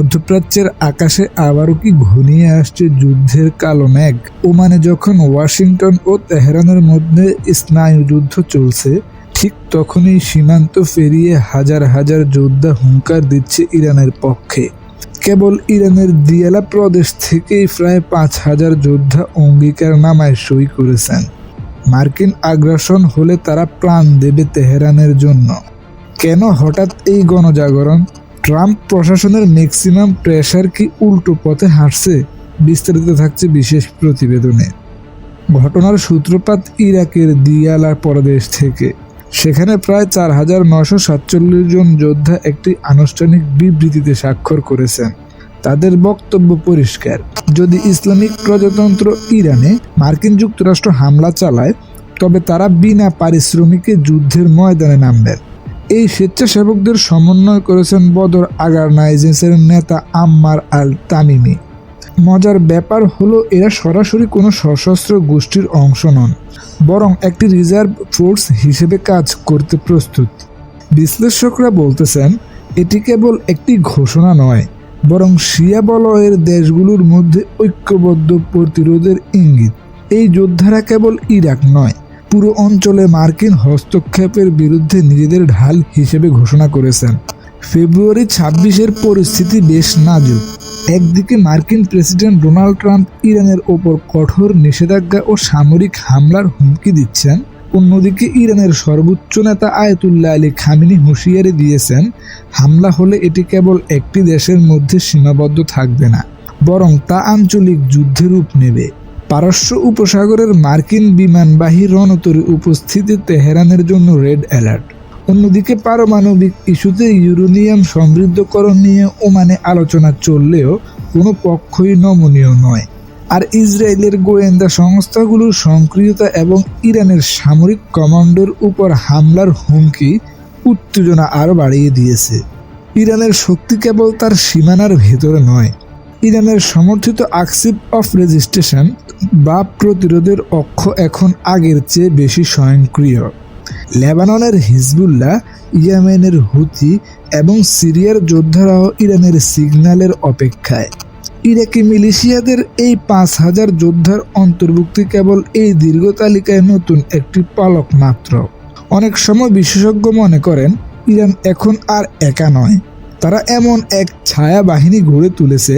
মধ্যপ্রাচ্যের আকাশে আবারও কি ঘনিয়ে আসছে যুদ্ধের কালো মেঘ? ওমানে যখন ওয়াশিংটন ও তেহরানের মধ্যে স্নায়ু যুদ্ধ চলছে, ঠিক তখনই সীমান্ত পেরিয়ে হাজার হাজার যোদ্ধা হুঙ্কার দিচ্ছে ইরানের পক্ষে। কেবল ইরানের দিয়ালা প্রদেশ থেকেই প্রায় পাঁচ হাজার যোদ্ধা অঙ্গীকার নামায় সই করেছেন। মার্কিন আগ্রাসন হলে তারা প্রাণ দেবে তেহরানের জন্য। কেন হঠাৎ এই গণজাগরণ? ট্রাম্প প্রশাসনের ম্যাক্সিমাম প্রেশার কি উল্টো পথে হাঁটছে? বিস্তারিত থাকছে বিশেষ প্রতিবেদনে। ঘটনার সূত্রপাত ইরাকের দিয়ালা প্রদেশ থেকে। সেখানে প্রায় চার হাজার নশো সাতচল্লিশ জন যোদ্ধা একটি আনুষ্ঠানিক বিবৃতিতে স্বাক্ষর করেছেন। তাদের বক্তব্য পরিষ্কার। যদি ইসলামিক প্রজাতন্ত্র ইরানে মার্কিন যুক্তরাষ্ট্র হামলা চালায়, তবে তারা বিনা পারিশ্রমিকে যুদ্ধের ময়দানে নামবেন। এই স্বেচ্ছাসেবকদের সমন্বয় করেছেন বদর আগারনাইজেন্সের নেতা আম্মার আল তামিমি মজার ব্যাপার হলো, এরা সরাসরি কোনো সশস্ত্র গোষ্ঠীর অংশ নন, বরং একটি রিজার্ভ ফোর্স হিসেবে কাজ করতে প্রস্তুত। বিশ্লেষকরা বলতেছেন, এটি কেবল একটি ঘোষণা নয়, বরং শিয়া বলয়ের দেশগুলোর মধ্যে ঐক্যবদ্ধ প্রতিরোধের ইঙ্গিত। এই যোদ্ধারা কেবল ইরাক নয় পুরো অঞ্চলে মার্কিন হস্তক্ষেপের বিরুদ্ধে নিজেদের ঢাল হিসেবে ঘোষণা করেছেন। ফেব্রুয়ারি ছাব্বিশের পরিস্থিতি বেশ নাজুক। একদিকে মার্কিন প্রেসিডেন্ট ডোনাল্ড ট্রাম্প ইরানের ওপর কঠোর নিষেধাজ্ঞা ও সামরিক হামলার হুমকি দিচ্ছেন। অন্যদিকে ইরানের সর্বোচ্চ নেতা আয়তুল্লাহ আলী খামিনি হুঁশিয়ারি দিয়েছেন, হামলা হলে এটি কেবল একটি দেশের মধ্যে সীমাবদ্ধ থাকবে না, বরং তা আঞ্চলিক যুদ্ধে রূপ নেবে। পারস্য উপসাগরের মার্কিন বিমানবাহী রণতরী উপস্থিতি তেহরানের জন্য রেড অ্যালার্ট। অন্যদিকে পারমাণবিক ইস্যুতে ইউরেনিয়াম সমৃদ্ধকরণ নিয়ে ওমানে আলোচনা চললেও কোনো পক্ষই নমনীয় নয়। আর ইসরায়েলের গোয়েন্দা সংস্থাগুলোর সক্রিয়তা এবং ইরানের সামরিক কমান্ডোর উপর হামলার হুমকি উত্তেজনা আরও বাড়িয়ে দিয়েছে। ইরানের শক্তি কেবল তার সীমানার ভেতরে নয়, ইরানের সমর্থিত আকসিপ অফ রেজিস্ট্রেশন বা প্রতিরোধের অক্ষ এখন আগের চেয়ে বেশি স্বয়ংক্রিয়। লেবাননের হিজবুল্লাহ, ইয়েমেনের হুতি এবং সিরিয়ার যোদ্ধারাও ইরানের সিগন্যালের অপেক্ষায়। ইরাকি মিলিশিয়াদের এই পাঁচ হাজার যোদ্ধার অন্তর্ভুক্তি কেবল এই দীর্ঘ তালিকায় নতুন একটি পালক মাত্র। অনেক সময় বিশেষজ্ঞ মনে করেন, ইরান এখন আর একা নয়। তারা এমন এক ছায়া বাহিনী গড়ে তুলেছে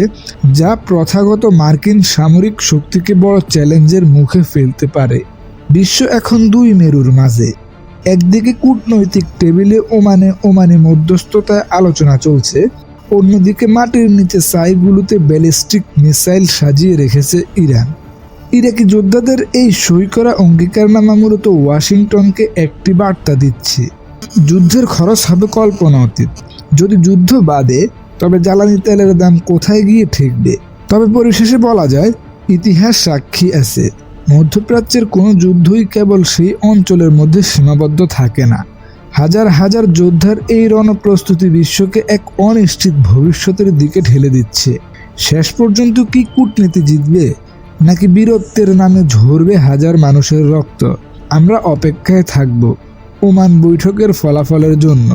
যা প্রথাগত মার্কিন সামরিক শক্তিকে বড় চ্যালেঞ্জের মুখে ফেলতে পারে। বিশ্ব এখন দুই মেরুর মাঝে। একদিকে কূটনৈতিক টেবিলে ওমানে ওমানে মধ্যস্থতায় আলোচনা চলছে, অন্যদিকে মাটির নিচে সাইগুলোতে ব্যালিস্টিক মিসাইল সাজিয়ে রেখেছে ইরান। ইরাকি যোদ্ধাদের এই সই করা অঙ্গীকারনামা মূলত ওয়াশিংটনকে একটি বার্তা দিচ্ছে। যুদ্ধের খরচ হবে কল্পনা অতীত। যদি যুদ্ধ বাদে, তবে জ্বালানি তেলের দাম কোথায় গিয়ে ঠেকবে? তবে পরিশেষে বলা যায়, ইতিহাস সাক্ষী আছে। মধ্যপ্রাচ্যের কোনো যুদ্ধই কেবল সেই অঞ্চলের মধ্যে সীমাবদ্ধ থাকে না। হাজার হাজার যোদ্ধার এই রণপ্রস্তুতি বিশ্বকে এক অনিশ্চিত ভবিষ্যতের দিকে ঠেলে দিচ্ছে। শেষ পর্যন্ত কি কূটনীতি জিতবে, নাকি বীরত্বের নামে ঝরবে হাজার মানুষের রক্ত? আমরা অপেক্ষায় থাকব। ওমান বৈঠকের ফলাফলের জন্য।